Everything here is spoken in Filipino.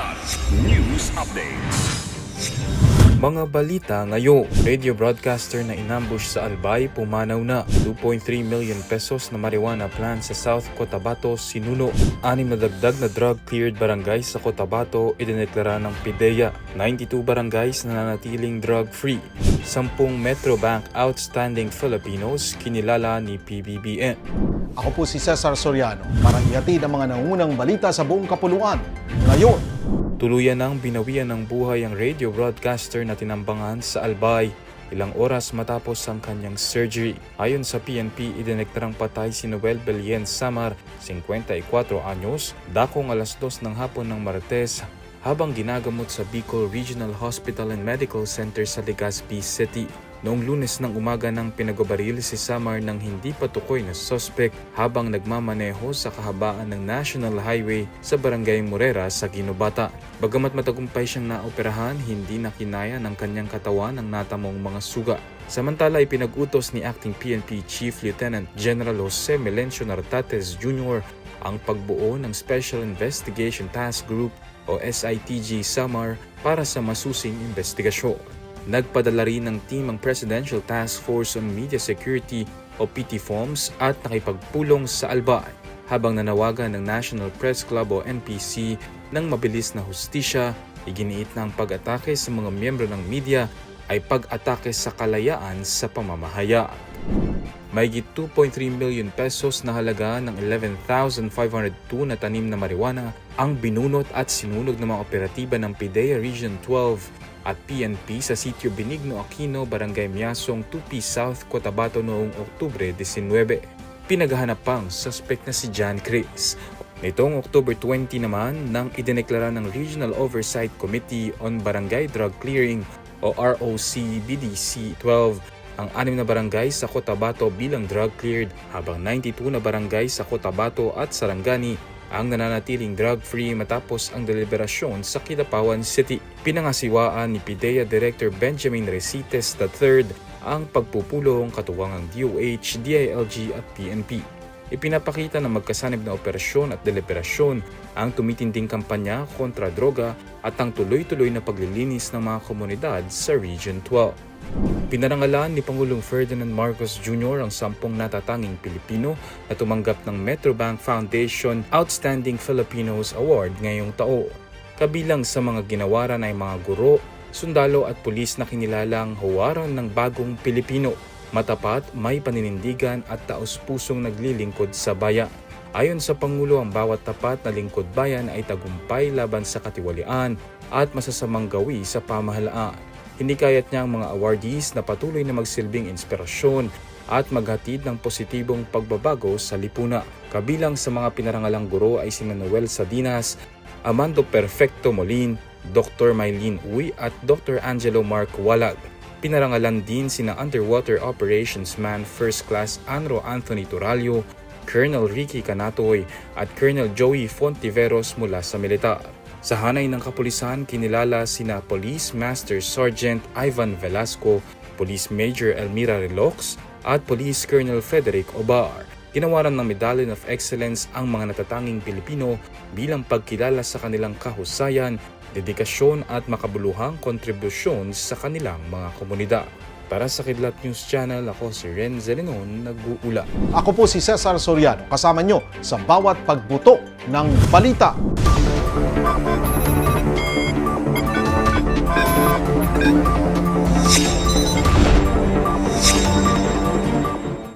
Kilat News Updates. Mga balita ngayon, radio broadcaster na inambush sa Albay pumanaw na 2.3 million pesos na marijuana plant sa South Cotabato, Sinuno. Anim na dagdag na drug-cleared barangay sa Cotabato idineklara ng PIDEA. 92 barangays na nanatiling drug-free. 10 Metro Bank outstanding Filipinos kinilala ni PBBM. Ako po si Cesar Soriano para ihatid ang mga nangunang balita sa buong kapuluan. Ngayon, Tuluyan ng binawian ng buhay ang radio broadcaster na tinambangan sa Albay ilang oras matapos ang kanyang surgery. Ayon sa PNP, idinektarang patay si Noel Belien Samar, 54 anyos, dakong alas 2 ng hapon ng Martes habang ginagamot sa Bicol Regional Hospital and Medical Center sa Legazpi City. Noong lunes ng umaga nang pinagobaril si Samar ng hindi patukoy na sospek habang nagmamaneho sa kahabaan ng National Highway sa Barangay Morera sa Ginobata. Bagamat matagumpay siyang naoperahan, hindi na kinaya ng kanyang katawan ang natamong mga suga. Samantala ipinag-utos ni Acting PNP Chief Lieutenant General Jose Melencio Nartates Jr. ang pagbuo ng Special Investigation Task Group o SITG Samar para sa masusing investigasyon. Nagpadala rin ng team ang Presidential Task Force on Media Security o PTFOMS at nakipagpulong sa Albay habang nanawagan ng National Press Club o NPC ng mabilis na hustisya, iginiit na ang pag-atake sa mga miyembro ng media ay pag-atake sa kalayaan sa pamamahaya. Mahigit 2.3 million pesos na halaga ng 11,502 na tanim na marijuana ang binunot at sinunog ng mga operatiba ng PIDEA Region 12 at PNP sa sitio Benigno Aquino, Barangay Miasong, Tupi South, Cotabato noong Oktubre 19. Pinaghahanap pang suspect na si John Chris. Nitong October 20 naman nang idineklara ng Regional Oversight Committee on Barangay Drug Clearing o ROC-BDC 12 ang anim na barangay sa Cotabato bilang drug cleared habang 92 na barangay sa Cotabato at Sarangani ang nananatiling drug-free matapos ang deliberasyon sa Kidapawan City. Pinangasiwaan ni PIDEA Director Benjamin Recites III ang pagpupulong katuwang ang DOH, DILG at PNP. Ipinapakita ng magkasanib na operasyon at deliberasyon ang tumitinding kampanya kontra droga at ang tuloy-tuloy na paglilinis ng mga komunidad sa Region 12. Pinarangalan ni Pangulong Ferdinand Marcos Jr. ang sampung natatanging Pilipino na tumanggap ng Metrobank Foundation Outstanding Filipinos Award ngayong tao. Kabilang sa mga ginawaran ay mga guro, sundalo at pulis na kinilalang huwaran ng bagong Pilipino. Matapat, may paninindigan at taos-pusong naglilingkod sa bayan. Ayon sa Pangulo, ang bawat tapat na lingkod bayan ay tagumpay laban sa katiwalian at masasamang gawi sa pamahalaan. Hindi kayat niya ang mga awardees na patuloy na magsilbing inspirasyon at maghatid ng positibong pagbabago sa lipuna. Kabilang sa mga pinarangalang guro ay si Manuel Sadinas, Amando Perfecto Molin, Dr. Maylene Uy at Dr. Angelo Mark Walag. Pinarangalan din sina Underwater Operations Man First Class Anro Anthony Turalio, Colonel Ricky Canatoy at Colonel Joey Fontiveros mula sa militar. Sa hanay ng kapulisan, kinilala sina Police Master Sergeant Ivan Velasco, Police Major Elmira Relox, at Police Colonel Frederick Obar. Ginawaran ng Medallion of Excellence ang mga natatanging Pilipino bilang pagkilala sa kanilang kahusayan, dedikasyon at makabuluhang kontribusyon sa kanilang mga komunidad. Para sa Kidlat News Channel, ako si Ren Zelenon, nag-uula. ako po si Cesar Soriano kasama nyo sa bawat pagbuto ng balita.